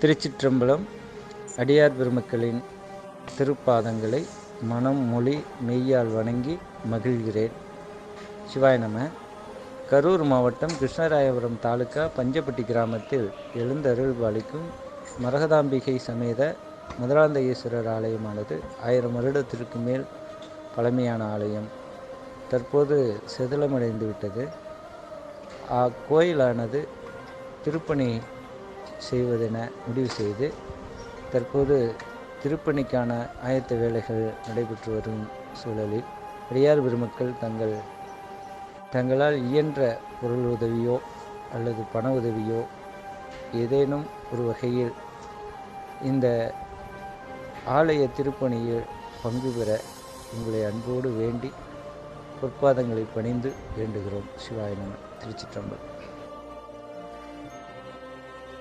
திருச்சிற்றம்பலம் அடியார் பெருமக்களின் திருப்பாதங்களை மனம் மொழி மெய்யால் வணங்கி மகிழ்கிறேன். சிவாய நம. கரூர் மாவட்டம் கிருஷ்ணராயபுரம் தாலுக்கா பஞ்சப்பட்டி கிராமத்தில் எழுந்தருள் பாலிக்கும் மரகதாம்பிகை சமேத முதலாந்தகேஸ்வரர் ஆலயமானது ஆயிரம் வருடத்திற்கு மேல் பழமையான ஆலயம். தற்போது செதிலமடைந்து விட்டது அக்கோயிலானது திருப்பணி செய்வதென முடிவு செய்து தற்போது திருப்பணிக்கான ஆயத்த வேலைகள் நடைபெற்று வரும் சூழலில் அடியார் பெருமக்கள் தங்கள் தங்களால் இயன்ற பொருள் உதவியோ அல்லது பண உதவியோ ஏதேனும் ஒரு வகையில் இந்த ஆலய திருப்பணியில் பங்கு பெற உங்களை அன்போடு வேண்டி பொற்பாதங்களை பணிந்து வேண்டுகிறோம். சிவாயனம் நம. திருச்சிற்றம்பலம்.